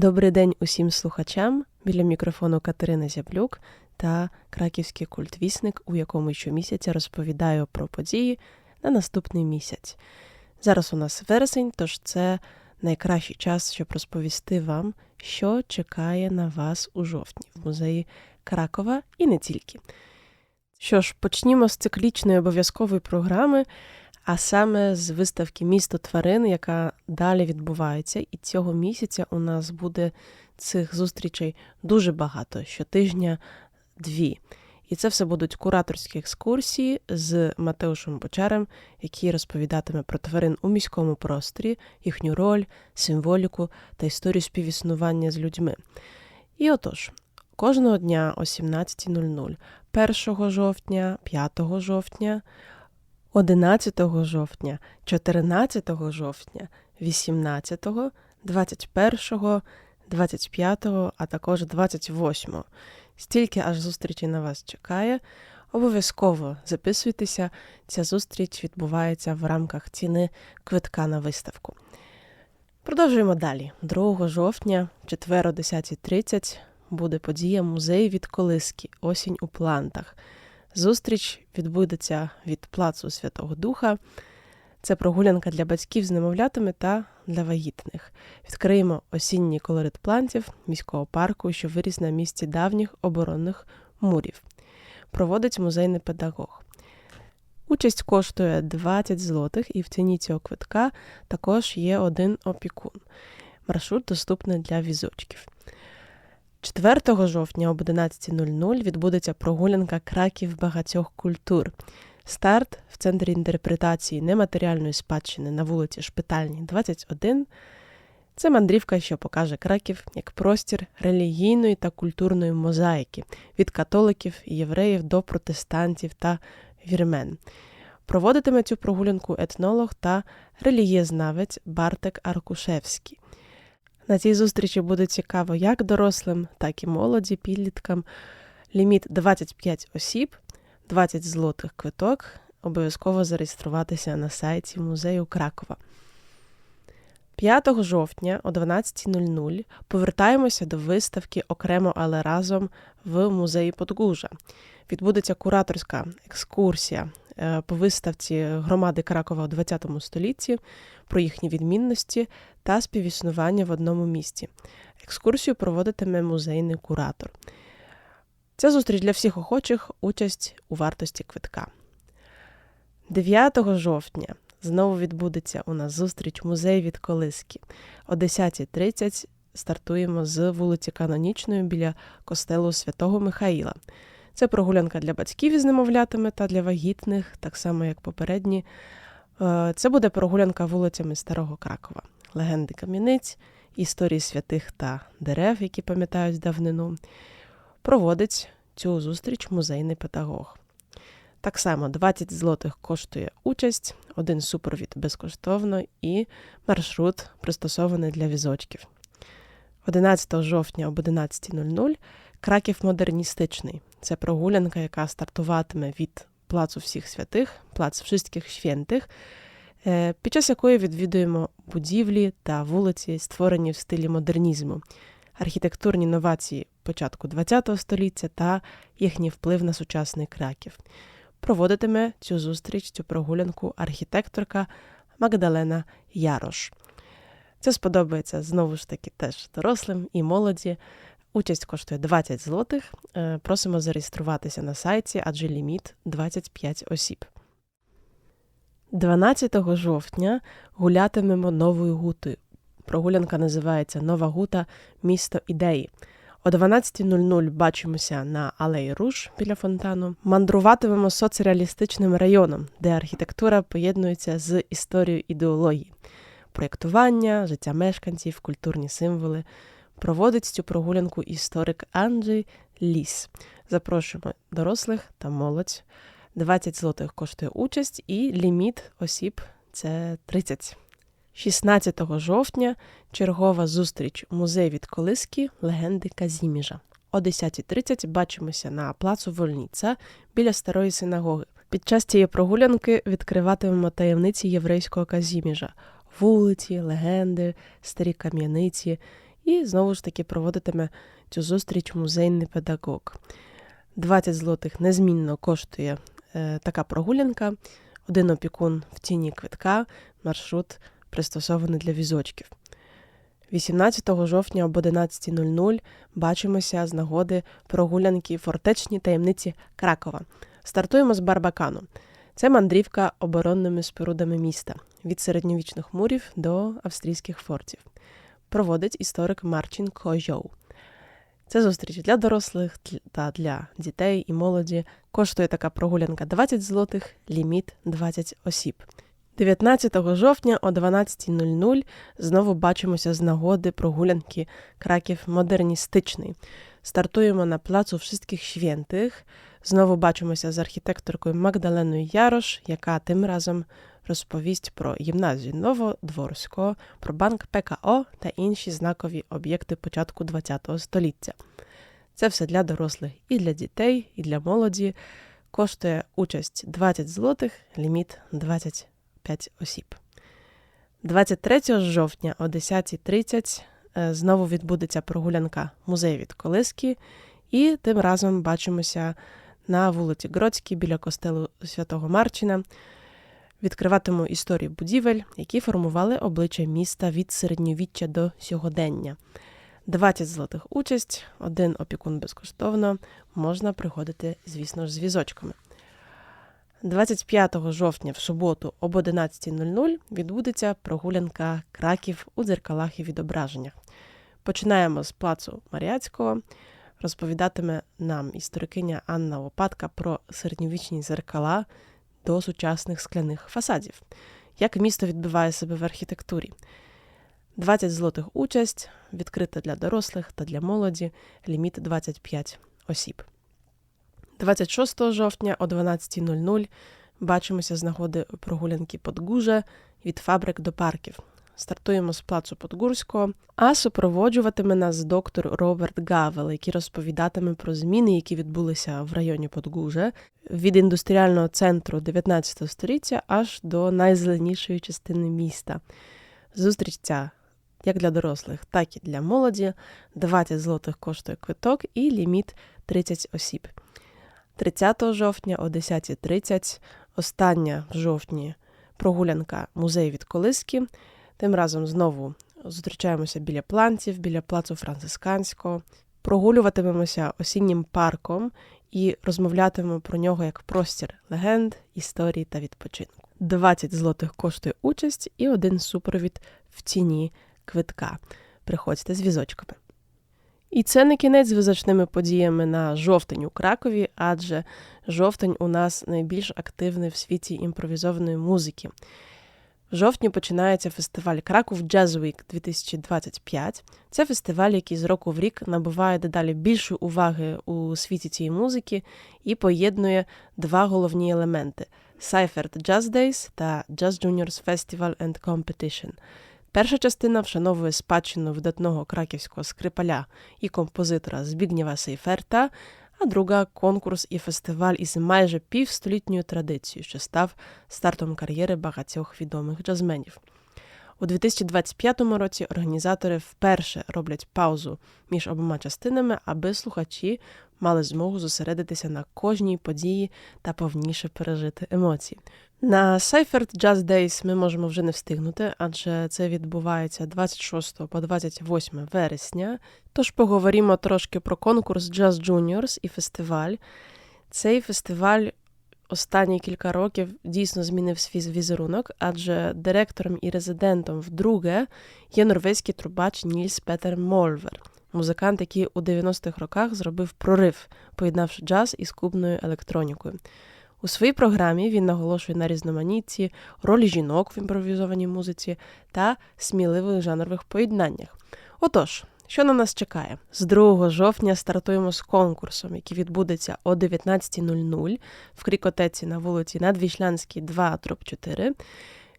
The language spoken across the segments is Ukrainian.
Добрий день усім слухачам. Біля мікрофону Катерина Зяблюк та краківський культвісник, у якому щомісяця розповідаю про події на наступний місяць. Зараз у нас вересень, тож це найкращий час, щоб розповісти вам, що чекає на вас у жовтні в музеї Кракова і не тільки. Що ж, почнімо з циклічної обов'язкової програми, а саме з виставки Місто тварин, яка далі відбувається. І цього місяця у нас буде цих зустрічей дуже багато, щотижня дві. І це все будуть кураторські екскурсії з Матеушем Бочарем, який розповідатиме про тварин у міському просторі, їхню роль, символіку та історію співіснування з людьми. І отож, кожного дня о 17.00, 1 жовтня, 5 жовтня, 11 жовтня, 14 жовтня, 18, 21, 25, а також 28. Стільки аж зустрічі на вас чекає. Обов'язково записуйтеся, ця зустріч відбувається в рамках ціни квитка на виставку. Продовжуємо далі. 2 жовтня, 4 10.30 буде подія Музей від колиски Осінь у плантах. Зустріч відбудеться від плацу Святого Духа. Це прогулянка для батьків з немовлятами та для вагітних. Відкриємо осінній колорит плантів міського парку, що виріс на місці давніх оборонних мурів. Проводить музейний педагог. Участь коштує 20 злотих, і в ціні цього квитка також є один опікун. Маршрут доступний для візочків. 4 жовтня об 11.00 відбудеться прогулянка краків багатьох культур. Старт в центрі інтерпретації нематеріальної спадщини на вулиці Шпитальній, 21. Це мандрівка, що покаже краків як простір релігійної та культурної мозаїки від католиків і євреїв до протестантів та вірмен. Проводитиме цю прогулянку етнолог та релігієзнавець Бартек Аркушевський. На цій зустрічі буде цікаво як дорослим, так і молоді, підліткам. Ліміт 25 осіб, 20 злотих квиток. Обов'язково зареєструватися на сайті музею Кракова. 5 жовтня о 12.00 повертаємося до виставки окремо, але разом в музеї Подгужа. Відбудеться кураторська екскурсія е, по виставці громади Кракова у ХХ столітті про їхні відмінності та співіснування в одному місті. Екскурсію проводитиме музейний куратор. Ця зустріч для всіх охочих участь у вартості квитка. 9 жовтня знову відбудеться у нас зустріч музей від Колиски. О 10.30 стартуємо з вулиці Канонічної біля костелу Святого Михаїла. Це прогулянка для батьків із немовлятами та для вагітних, так само як попередні. Е, це буде прогулянка вулицями Старого Кракова, легенди кам'яниць, історії святих та дерев, які пам'ятають давнину. Проводить цю зустріч музейний педагог. Так само 20 злотих коштує участь, один супровід безкоштовно і маршрут пристосований для візочків. 11 жовтня об 11.00 Краків модерністичний. Це прогулянка, яка стартуватиме від плацу всіх святих, плац Всіх е, під час якої відвідуємо будівлі та вулиці, створені в стилі модернізму, архітектурні новації початку ХХ століття та їхній вплив на сучасний краків. Проводитиме цю зустріч, цю прогулянку архітекторка Магдалена Ярош. Це сподобається знову ж таки теж дорослим і молоді. Участь коштує 20 злотих. Е, просимо зареєструватися на сайті, адже ліміт 25 осіб. 12 жовтня гулятимемо новою гутою. Прогулянка називається Нова Гута Місто ідеї. О 12.00 бачимося на Алеї Руж біля фонтану. Мандруватимемо соцреалістичним районом, де архітектура поєднується з історією ідеології, проєктування, життя мешканців, культурні символи. Проводить цю прогулянку історик Анджей Ліс. Запрошуємо дорослих та молодь. 20 злотих коштує участь і ліміт осіб це 30. 16 жовтня чергова зустріч музей від колиски легенди Казіміжа. О 10.30 бачимося на плацу Вольніця біля старої синагоги. Під час цієї прогулянки відкриватимемо таємниці єврейського Казіміжа, вулиці, легенди, старі кам'яниці І знову ж таки проводитиме цю зустріч музейний педагог. 20 злотих незмінно коштує така прогулянка, один опікун в ціні квитка, маршрут пристосований для візочків. 18 жовтня об 11.00 бачимося з нагоди прогулянки фортечні таємниці Кракова. Стартуємо з Барбакану. Це мандрівка оборонними спорудами міста від середньовічних мурів до австрійських фортів. Проводить історик Марчин Кожоу. Це зустріч для дорослих та для дітей і молоді. Коштує така прогулянка 20 злотих, ліміт 20 осіб. 19 жовтня о 12.00 знову бачимося з нагоди прогулянки Краків модерністичний. Стартуємо на плацу Wszystkich Świętych. Знову бачимося з архітекторкою Магдаленою Ярош, яка тим разом розповість про гімназію Новодворського, про банк ПКО та інші знакові об'єкти початку ХХ століття. Це все для дорослих і для дітей, і для молоді. Коштує участь 20 злотих, ліміт 25 осіб. 23 жовтня о 10.30 е, знову відбудеться прогулянка музей від Колиски, і тим разом бачимося на вулиці Гроцькій біля костелу Святого Марчина. Відкриватиму історію будівель, які формували обличчя міста від середньовіччя до сьогодення. 20 злотих участь, один опікун безкоштовно, можна приходити, звісно ж, з візочками. 25 жовтня в суботу об 11.00 відбудеться прогулянка краків у дзеркалах і відображеннях. Починаємо з плацу Маріацького. Розповідатиме нам історикиня Анна Лопатка про середньовічні зеркала до сучасних скляних фасадів, як місто відбиває себе в архітектурі. 20 злотих участь, відкрита для дорослих та для молоді, ліміт 25 осіб. 26 жовтня о 12.00 бачимося з нагоди прогулянки Подгужа від фабрик до парків. Стартуємо з плацу Подгурського, а супроводжуватиме нас доктор Роберт Гавел, який розповідатиме про зміни, які відбулися в районі Подгужа від індустріального центру 19 століття аж до найзеленішої частини міста. Зустріч ця як для дорослих, так і для молоді. 20 злотих коштує квиток і ліміт 30 осіб. 30 жовтня о 10.30 остання в жовтні прогулянка музей від Колиски. Тим разом знову зустрічаємося біля плантів, біля плацу Францисканського, прогулюватимемося осіннім парком і розмовлятимемо про нього як простір легенд, історії та відпочинку. 20 злотих коштує участь і один супровід в ціні квитка. Приходьте з візочками. І це не кінець з визначними подіями на жовтень у Кракові, адже жовтень у нас найбільш активний в світі імпровізованої музики. В жовтні починається фестиваль Краков Jazz Week 2025. Це фестиваль, який з року в рік набуває дедалі більшої уваги у світі цієї музики і поєднує два головні елементи: Seifert Jazz Days та Jazz Juniors Festival and Competition. Перша частина вшановує спадщину видатного краківського скрипаля і композитора Збігнєва Сейферта, а друга конкурс і фестиваль із майже півстолітньою традицією, що став стартом кар'єри багатьох відомих джазменів. У 2025 році організатори вперше роблять паузу між обома частинами, аби слухачі мали змогу зосередитися на кожній події та повніше пережити емоції. На Seifert Jazz Days ми можемо вже не встигнути, адже це відбувається 26 по 28 вересня. Тож поговоримо трошки про конкурс Jazz Juniors і фестиваль. Цей фестиваль останні кілька років дійсно змінив свій візерунок, адже директором і резидентом вдруге є норвезький трубач Нільс Петер Мольвер, музикант, який у 90-х роках зробив прорив, поєднавши джаз із кубною електронікою. У своїй програмі він наголошує на різноманітті, ролі жінок в імпровізованій музиці та сміливих жанрових поєднаннях. Отож, що на нас чекає? З 2 жовтня стартуємо з конкурсом, який відбудеться о 19.00 в Крікотеці на вулиці Надвішлянській, 2 4.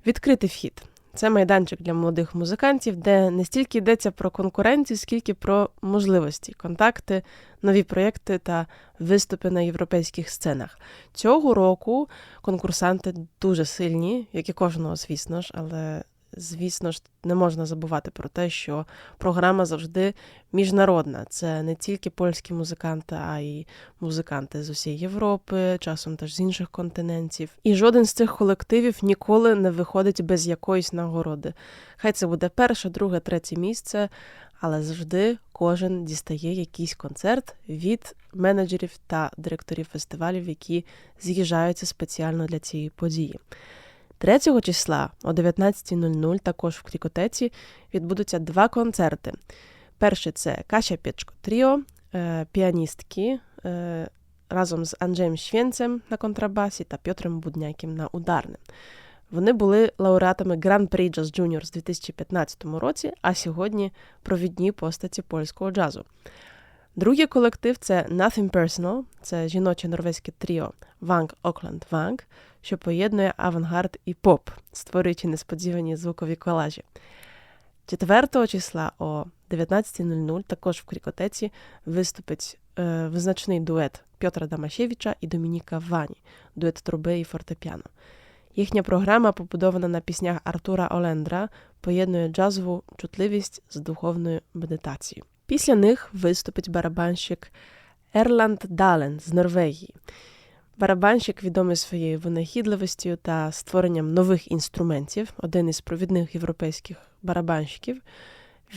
Відкритий вхід. Це майданчик для молодих музикантів, де не стільки йдеться про конкуренцію, скільки про можливості, контакти, нові проєкти та виступи на європейських сценах. Цього року конкурсанти дуже сильні, як і кожного, звісно ж, але звісно ж, не можна забувати про те, що програма завжди міжнародна. Це не тільки польські музиканти, а й музиканти з усієї Європи, часом теж з інших континентів. І жоден з цих колективів ніколи не виходить без якоїсь нагороди. Хай це буде перше, друге, третє місце, але завжди кожен дістає якийсь концерт від менеджерів та директорів фестивалів, які з'їжджаються спеціально для цієї події. 3 числа о 19.00 також в Крікотеці відбудуться два концерти. Перший це Кася Печко Тріо, е, піаністки е, разом з Анджеєм Швєнцем на контрабасі та Пьотром Будняким на ударним. Вони були лауреатами Гран-прі Jazz Junior з 2015 році, а сьогодні провідні постаті польського джазу. Другий колектив це Nothing Personal, це жіноче норвезьке тріо Ванг Окленд Ванг, що поєднує авангард і поп, створюючи несподівані звукові колажі. 4 числа о 19.00 також в Крікотеці виступить е, визначний дует Пьотра Дамашевича і Домініка Вані, дует труби і фортепіано. Їхня програма, побудована на піснях Артура Олендра, поєднує джазову чутливість з духовною медитацією. Після них виступить барабанщик Ерланд Дален з Норвегії. Барабанщик відомий своєю винахідливістю та створенням нових інструментів, один із провідних європейських барабанщиків.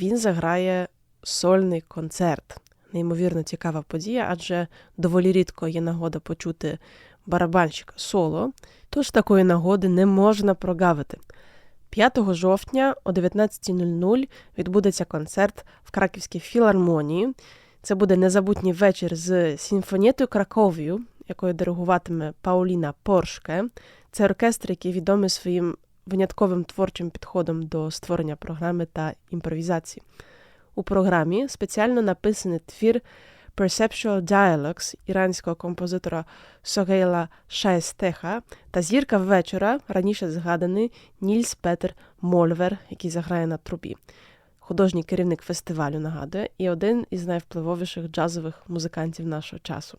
Він заграє сольний концерт. Неймовірно цікава подія, адже доволі рідко є нагода почути барабанщика соло, тож такої нагоди не можна прогавити. 5 жовтня о 19.00 відбудеться концерт в Краківській філармонії. Це буде незабутній вечір з симфонієтою Краковію, якою диригуватиме Пауліна Поршке. Це оркестр, який відомий своїм винятковим творчим підходом до створення програми та імпровізації. У програмі спеціально написаний твір Perceptual Dialogues іранського композитора Согейла Шаестеха та зірка вечора, раніше згаданий Нільс Петер Мольвер, який заграє на трубі. Художній керівник фестивалю нагадує, і один із найвпливовіших джазових музикантів нашого часу.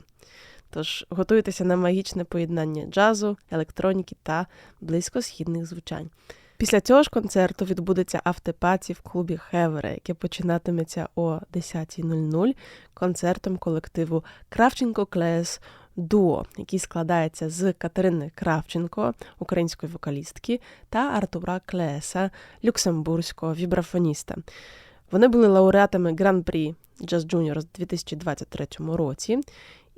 Тож готуйтеся на магічне поєднання джазу, електроніки та близькосхідних звучань. Після цього ж концерту відбудеться автопаті в клубі Хевера, яке починатиметься о 10.00 концертом колективу Кравченко Клес Дуо, який складається з Катерини Кравченко, української вокалістки, та Артура Клеса, люксембурзького вібрафоніста. Вони були лауреатами Гран-прі Jazz Junior з 2023 році.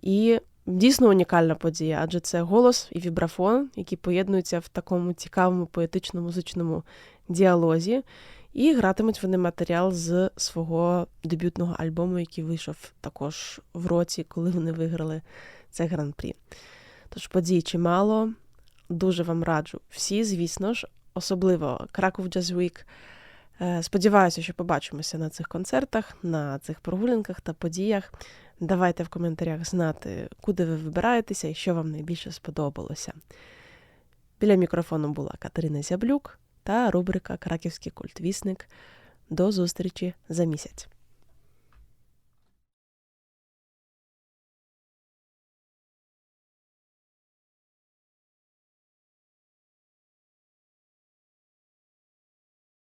І Дійсно унікальна подія, адже це голос і вібрафон, які поєднуються в такому цікавому поетично-музичному діалозі, і гратимуть вони матеріал з свого дебютного альбому, який вийшов також в році, коли вони виграли це гран-прі. Тож подій чимало, дуже вам раджу всі, звісно ж, особливо Краков Jazz Week. Е, сподіваюся, що побачимося на цих концертах, на цих прогулянках та подіях. Давайте в коментарях знати, куди ви вибираєтеся і що вам найбільше сподобалося. Біля мікрофону була Катерина Зяблюк та рубрика Краківський культвісник. До зустрічі за місяць.